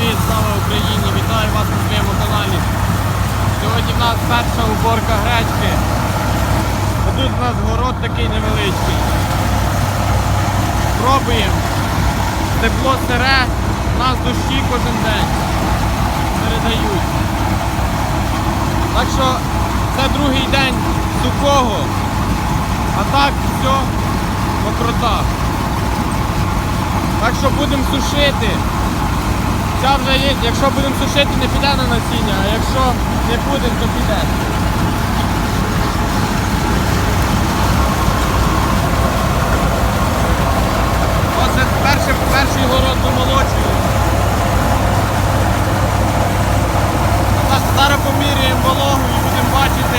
привіт! Слава Україні! Вітаю вас на своєму каналі. Сьогодні в нас перша уборка гречки. Тут у нас город такий невеличкий. Пробуємо. Тепло сире, у нас дощі кожен день передають. Так що це другий день сухого, а так все мокрота. Так що будемо сушити. Ця вже є, якщо будемо сушити, не піде на насіння, а якщо не будемо, то піде. Оце перший, перший город так Зараз поміряємо вологу і будемо бачити,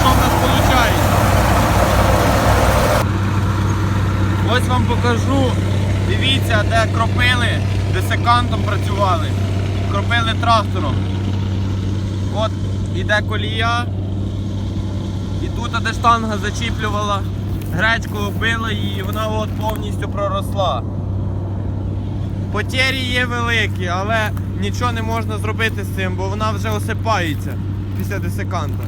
що в нас виходить. Ось вам покажу. Дивіться, де кропили, десикантом працювали. Кропили трактором. От іде колія. І тут де штанга зачіплювала, гречку била і вона от повністю проросла. Потері є великі, але нічого не можна зробити з цим, бо вона вже осипається після десиканта.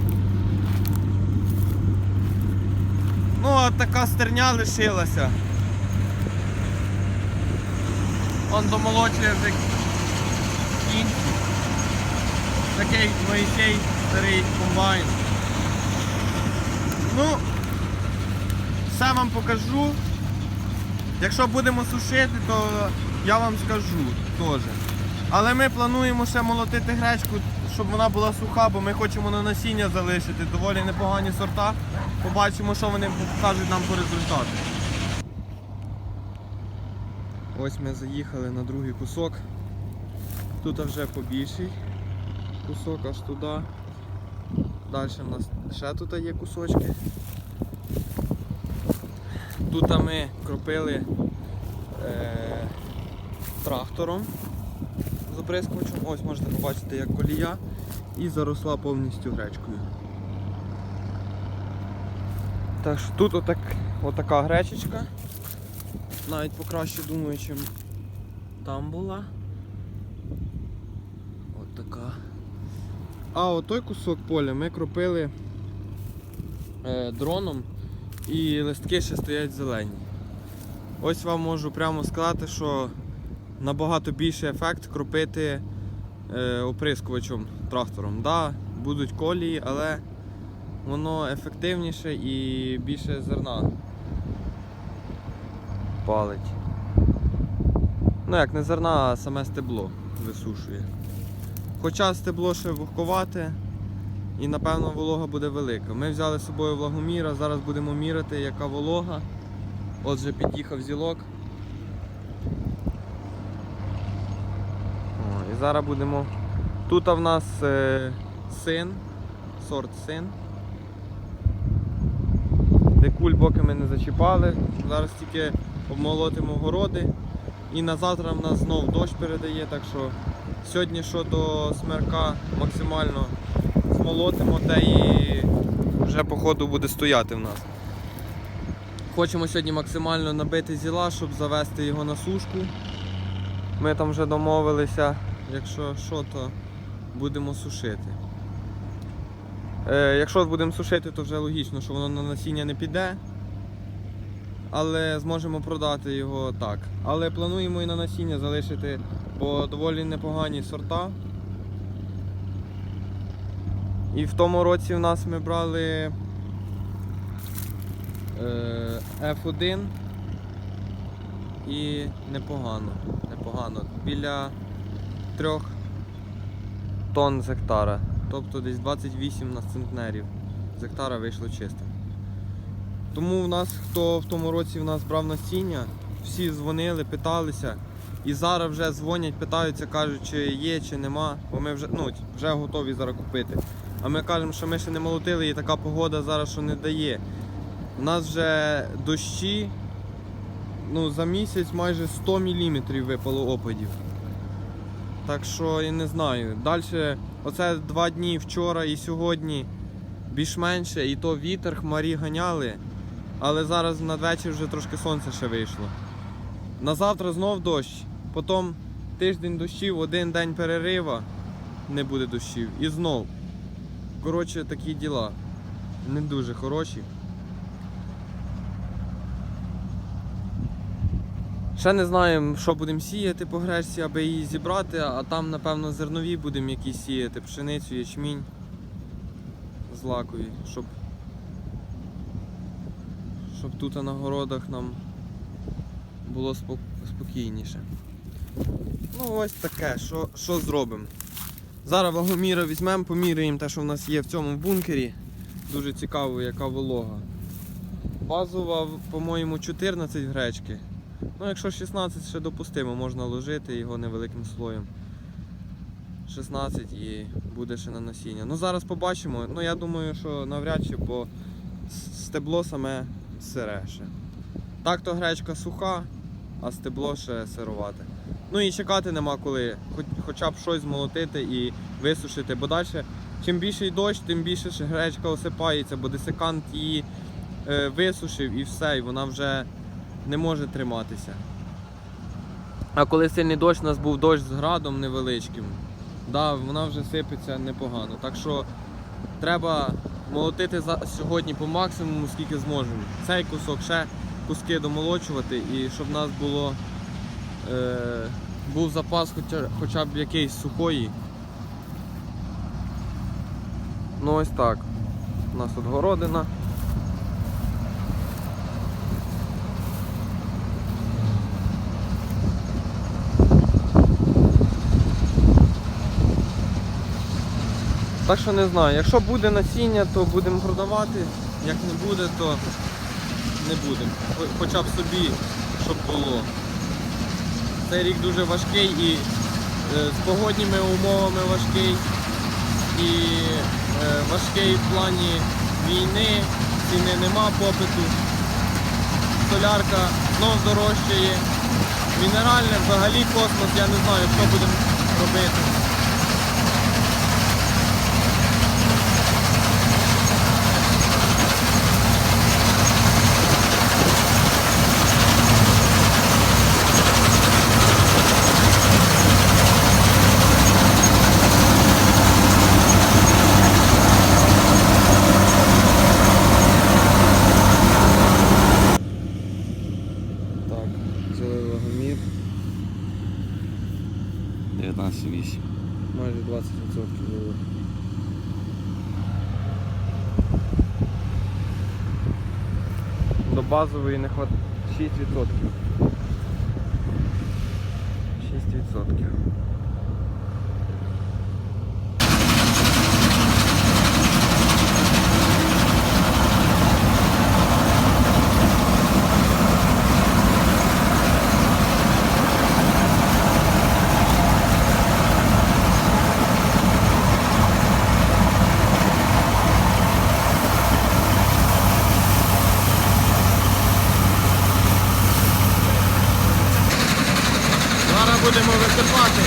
Ну, от така стерня лишилася. Он домолочує вже кінь. Такий Моїсей старий комбайн. Ну, все вам покажу. Якщо будемо сушити, то я вам скажу теж. Але ми плануємо ще молотити гречку, щоб вона була суха, бо ми хочемо на насіння залишити доволі непогані сорта. Побачимо, що вони покажуть нам по результату. Ось ми заїхали на другий кусок. Тут вже побільший кусок аж туди. Далі в нас ще тут є кусочки. Тут ми кропили е, трактором з оприскувачем. Ось можете побачити як колія і заросла повністю гречкою. Так що тут отак, отака гречечка. Навіть покраще думаю, чим там була. От така. А отой кусок поля ми кропили е, дроном і листки ще стоять зелені. Ось вам можу прямо сказати, що набагато більший ефект кропити е, оприскувачем трактором. Да, будуть колії, але воно ефективніше і більше зерна палить. Ну як не зерна, а саме стебло висушує. Хоча стебло ще вогковате і напевно волога буде велика. Ми взяли з собою влагоміра, зараз будемо міряти, яка волога. От вже під'їхав зілок. О, і зараз будемо. Тут в нас е, син, сорт син. Декуль поки ми не зачіпали. Зараз тільки обмолотимо городи. І на завтра в нас знов дощ передає, так що сьогодні що до смерка максимально змолотимо та і вже по ходу буде стояти в нас. Хочемо сьогодні максимально набити зіла, щоб завести його на сушку. Ми там вже домовилися, якщо що, то будемо сушити. Е, якщо будемо сушити, то вже логічно, що воно на насіння не піде. Але зможемо продати його так. Але плануємо і на насіння залишити, бо доволі непогані сорта. І в тому році в нас ми брали е, F1 і непогано. непогано. Біля 3 тонн з гектара. Тобто десь 28 на центнерів з гектара вийшло чистим. Тому в нас, хто в тому році в нас брав насіння, всі дзвонили, питалися. І зараз вже дзвонять, питаються, кажуть, чи є, чи нема, бо ми вже, ну, вже готові зараз купити. А ми кажемо, що ми ще не молотили і така погода зараз що не дає. У нас вже дощі ну, за місяць майже 100 мм випало опадів. Так що я не знаю. Далі, оце два дні вчора і сьогодні більш-менше, і то вітер, хмарі ганяли. Але зараз надвечір вже трошки сонце ще вийшло. На завтра знов дощ, потім тиждень дощів, один день перерива, не буде дощів. І знов. Коротше, такі діла. Не дуже хороші. Ще не знаємо, що будемо сіяти по гречці, аби її зібрати, а там, напевно, зернові будемо якісь сіяти, пшеницю, ячмінь злакові, щоб, щоб тут на городах нам було спок- спокійніше. Ну ось таке, що, що зробимо. Зараз вагоміра візьмемо, поміряємо те, що в нас є в цьому бункері. Дуже цікаво, яка волога. Базова, по-моєму, 14 гречки. Ну, якщо 16 ще допустимо, можна ложити його невеликим слоєм. 16 і буде ще на насіння. Ну зараз побачимо. Ну я думаю, що навряд чи, бо стебло саме сире ще. Так то гречка суха, а стебло ще сирувате. Ну і чекати нема коли. Хоч, хоча б щось змолотити і висушити, бо далі, чим більший дощ, тим більше ж гречка осипається, бо десикант її е, висушив і все, і вона вже не може триматися. А коли сильний дощ, у нас був дощ з градом невеличким, да, вона вже сипеться непогано. Так що треба молотити сьогодні по максимуму, скільки зможемо. Цей кусок ще куски домолочувати і щоб в нас було е, був запас хоча, хоча б якийсь сухої. Ну ось так. У нас тут городина. Так що не знаю, якщо буде насіння, то будемо продавати, як не буде, то не будемо. Хоча б собі, щоб було. Цей рік дуже важкий і е, з погодніми умовами важкий, і е, важкий в плані війни, ціни нема попиту. Солярка знов дорожчає. Мінеральне взагалі космос, я не знаю, що будемо робити. 19,8. майже 20% було. До базової не хватає 6%. 6%. Зараз будемо висипати.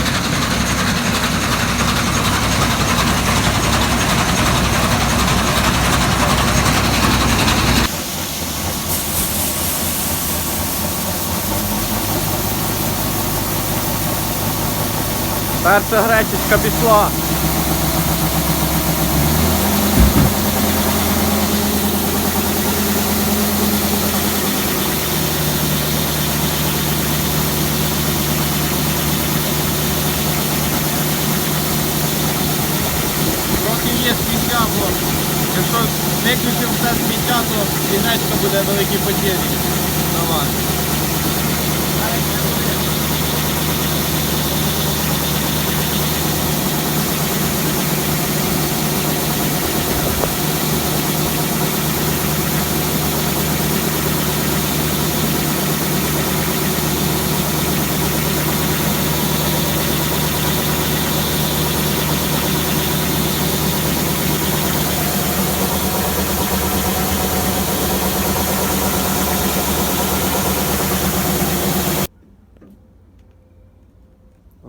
Перша гречечка пішла. Трохи є сміття, бо якщо виключимо все сміття, то і гречка буде великі потірі. Давай.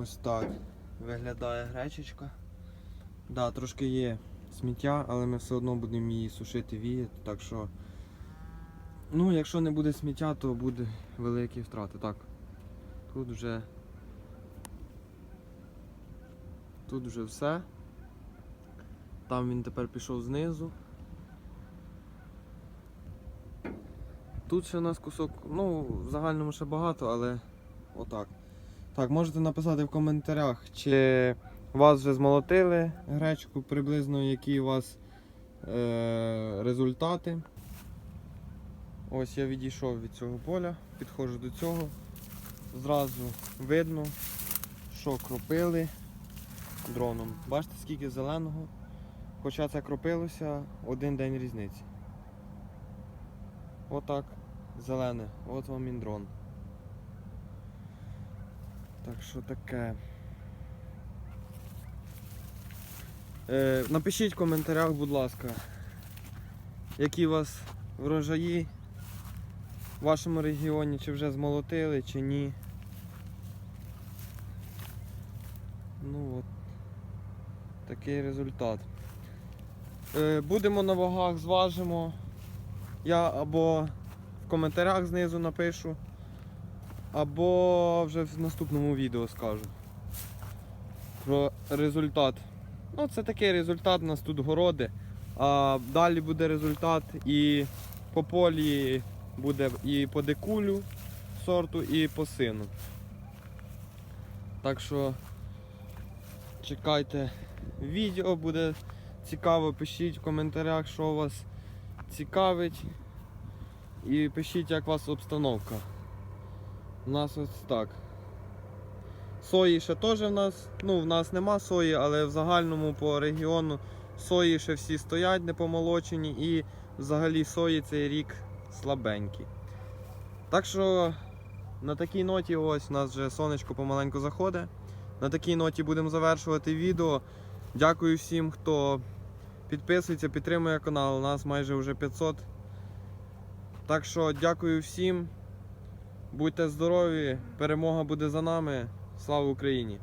Ось так виглядає гречечка. Да, трошки є сміття, але ми все одно будемо її сушити віяти, так що. Ну, якщо не буде сміття, то буде великі втрати. Так. Тут вже Тут вже все. Там він тепер пішов знизу. Тут ще у нас кусок, ну, в загальному ще багато, але отак. Так, можете написати в коментарях, чи вас вже змолотили гречку, приблизно які у вас е- результати. Ось я відійшов від цього поля, підходжу до цього. Зразу видно, що кропили дроном. Бачите, скільки зеленого. Хоча це кропилося один день різниці. Отак, зелене, от вам і дрон. Так що таке. Е, напишіть в коментарях, будь ласка, які у вас врожаї в вашому регіоні, чи вже змолотили, чи ні. Ну от. Такий результат. Е, будемо на вагах, зважимо. Я або в коментарях знизу напишу, або вже в наступному відео скажу про результат. Ну, це такий результат, у нас тут городи. А далі буде результат і по полі буде і по декулю сорту, і по сину. Так що чекайте відео, буде цікаво, пишіть в коментарях, що вас цікавить. І пишіть, як у вас обстановка. У нас ось так. Сої ще теж в нас, ну в нас нема сої, але в загальному по регіону сої ще всі стоять не помолочені і взагалі сої цей рік слабенький. Так що на такій ноті ось у нас вже сонечко помаленьку заходить. На такій ноті будемо завершувати відео. Дякую всім, хто підписується, підтримує канал. У нас майже вже 500. Так що дякую всім. Будьте здорові, перемога буде за нами. Слава Україні!